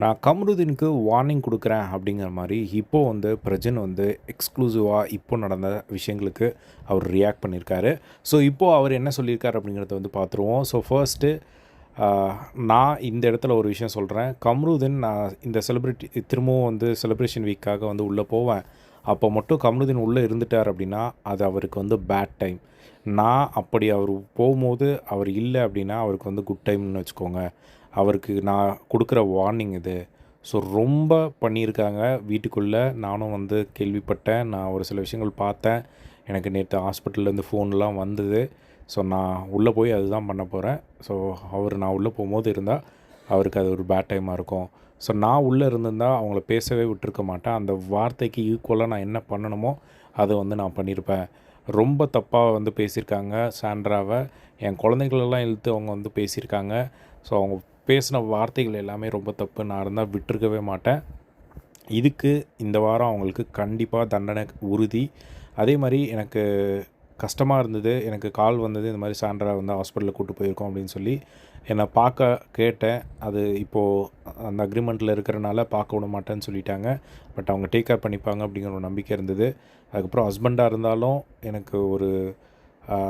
நான் கம்ருதீனுக்கு வார்னிங் கொடுக்குறேன் அப்படிங்கிற மாதிரி இப்போது வந்து பிரஜன் வந்து எக்ஸ்க்ளூசிவாக இப்போ நடந்த விஷயங்களுக்கு அவர் ரியாக்ட் பண்ணியிருக்காரு. ஸோ இப்போது அவர் என்ன சொல்லியிருக்காரு அப்படிங்கிறத வந்து பார்த்துருவோம். ஸோ ஃபர்ஸ்ட்டு நான் இந்த இடத்துல ஒரு விஷயம் சொல்கிறேன் கம்ருதீன் நான் இந்த செலிப்ரிட்டி திரும்பவும் வந்து செலிப்ரேஷன் வீக்காக வந்து உள்ளே போவேன். அப்போ மட்டும் கம்ருதீன் உள்ளே இருந்துட்டார் அப்படின்னா அது அவருக்கு வந்து பேட் டைம் நான் அப்படி அவர் போகும்போது அவர் இல்லை அப்படின்னா அவருக்கு வந்து குட் டைம்னு வச்சுக்கோங்க. அவருக்கு நான் கொடுக்குற வார்னிங் இது. ஸோ ரொம்ப பண்ணியிருக்காங்க. வீட்டுக்குள்ளே நானும் வந்து கேள்விப்பட்டேன். நான் ஒரு சில விஷயங்கள் பார்த்தேன். எனக்கு நேற்று ஹாஸ்பிட்டல்லேருந்து ஃபோன்லாம் வந்தது. ஸோ நான் உள்ளே போய் அதுதான் பண்ண போகிறேன் ஸோ அவர் நான் உள்ளே போகும்போது இருந்தால் அவருக்கு அது ஒரு பேட் டைமாக இருக்கும். ஸோ நான் உள்ளே இருந்திருந்தால் அவங்கள பேசவே விட்டுருக்க மாட்டேன். அந்த வார்த்தைக்கு ஈக்குவலாக நான் என்ன பண்ணணுமோ அதை வந்து நான் பண்ணியிருப்பேன் ரொம்ப தப்பாக வந்து பேசியிருக்காங்க சாண்ட்ராவை. என் குழந்தைகளெல்லாம் இழுத்து அவங்க வந்து பேசியிருக்காங்க. ஸோ அவங்க பேசின வார்த்தைகள் எல்லாமே ரொம்ப தப்பு. நான் இருந்தால் விட்டுருக்கவே மாட்டேன். இதுக்கு இந்த வாரம் அவங்களுக்கு கண்டிப்பாக தண்டனை உறுதி. அதே மாதிரி எனக்கு கஷ்டமாக இருந்தது. எனக்கு கால் வந்தது. இந்த மாதிரி சாண்ட்ரா வந்து ஹாஸ்பிட்டலில் கூட்டு போயிருக்கோம் அப்படின்னு சொல்லி என்னை பார்க்க கேட்டேன். அது இப்போது அந்த அக்ரிமெண்ட்டில் இருக்கிறனால பார்க்க விட மாட்டேன்னு சொல்லிட்டாங்க. பட் அவங்க டேக் கேர் பண்ணிப்பாங்க அப்படிங்கிற ஒரு நம்பிக்கை இருந்தது. அதுக்கப்புறம் ஹஸ்பண்டாக இருந்தாலும் எனக்கு ஒரு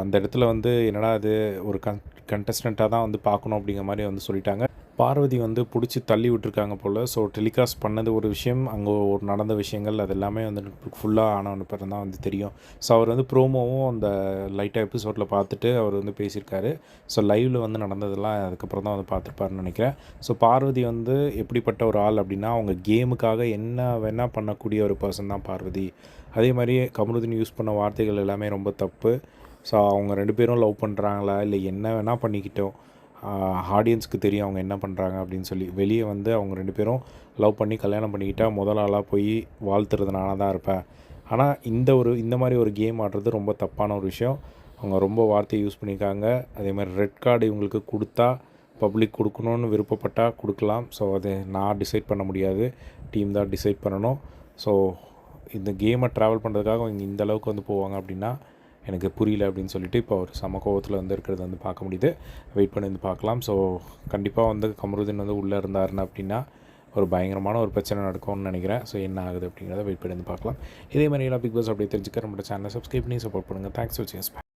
அந்த இடத்துல வந்து என்னடா அது ஒரு கன் கண்டஸ்டண்ட்டாக தான் வந்து பார்க்கணும் அப்படிங்கிற மாதிரி வந்து சொல்லிட்டாங்க. பார்வதி வந்து பிடிச்சி தள்ளி விட்டுருக்காங்க போல். ஸோ டெலிகாஸ்ட் பண்ணது ஒரு விஷயம் அங்கே ஒரு நடந்த விஷயங்கள் அது எல்லாமே வந்து ஃபுல்லாக ஆனவன பிறகு தான் வந்து தெரியும். ஸோ அவர் வந்து ப்ரோமோவும் அந்த லைட்டாக எபிசோடில் பார்த்துட்டு அவர் வந்து பேசியிருக்காரு. ஸோ லைவில் வந்து நடந்ததெல்லாம் அதுக்கப்புறம் தான் வந்து பார்த்துருப்பாருன்னு நினைக்கிறேன். ஸோ பார்வதி வந்து எப்படிப்பட்ட ஒரு ஆள் அப்படின்னா அவங்க கேமுக்காக என்ன வேணால் பண்ணக்கூடிய ஒரு பர்சன் தான் பார்வதி. அதே மாதிரி கமருதீன் யூஸ் பண்ண வார்த்தைகள் எல்லாமே ரொம்ப தப்பு. ஸோ அவங்க ரெண்டு பேரும் லவ் பண்ணுறாங்களா இல்லை என்ன வேணால் பண்ணிக்கிட்டோம். ஆடியன்ஸ்க்கு தெரியும் அவங்க என்ன பண்ணுறாங்க அப்படின்னு சொல்லி. வெளியே வந்து அவங்க ரெண்டு பேரும் லவ் பண்ணி கல்யாணம் பண்ணிக்கிட்டால் முதல் ஆளாக போய் வாழ்த்துறதுனால தான் இருப்பேன். ஆனால் இந்த ஒரு இந்த மாதிரி ஒரு கேம் ஆடுறது ரொம்ப தப்பான ஒரு விஷயம். அவங்க ரொம்ப வார்த்தையை யூஸ் பண்ணியிருக்காங்க. அதே மாதிரி ரெட் கார்டு இவங்களுக்கு கொடுத்தா பப்ளிக் கொடுக்கணுன்னு விருப்பப்பட்டால் கொடுக்கலாம். ஸோ அது நான் டிசைட் பண்ண முடியாது. டீம் தான் டிசைட் பண்ணணும். ஸோ இந்த கேமை ட்ராவல் பண்ணுறதுக்காக அவங்க இந்த அளவுக்கு வந்து போவாங்க அப்படின்னா எனக்கு புரியல அப்படின்னு சொல்லிட்டு இப்போ ஒரு சம கோவத்தில் வந்து இருக்கிறத வந்து பார்க்க முடியுது. வெயிட் பண்ணி வந்து பார்க்கலாம். ஸோ கண்டிப்பாக வந்து கமருதீன் வந்து உள்ளே இருந்தாருன்னு அப்படின்னா ஒரு பயங்கரமான ஒரு பிரச்சனை நடக்கும்னு நினைக்கிறேன். ஸோ என்ன ஆகுது அப்படிங்கிறத வெயிட் பண்ணி வந்து பார்க்கலாம். இதே மாதிரி எல்லாம் பிக் பாஸ் அப்படி தெரிஞ்சுக்க நம்மளோட சேனலை சப்ஸ்கிரைப் பண்ணி சப்போர்ட் பண்ணுங்கள் தேங்க்ஸ் வச்சுங்க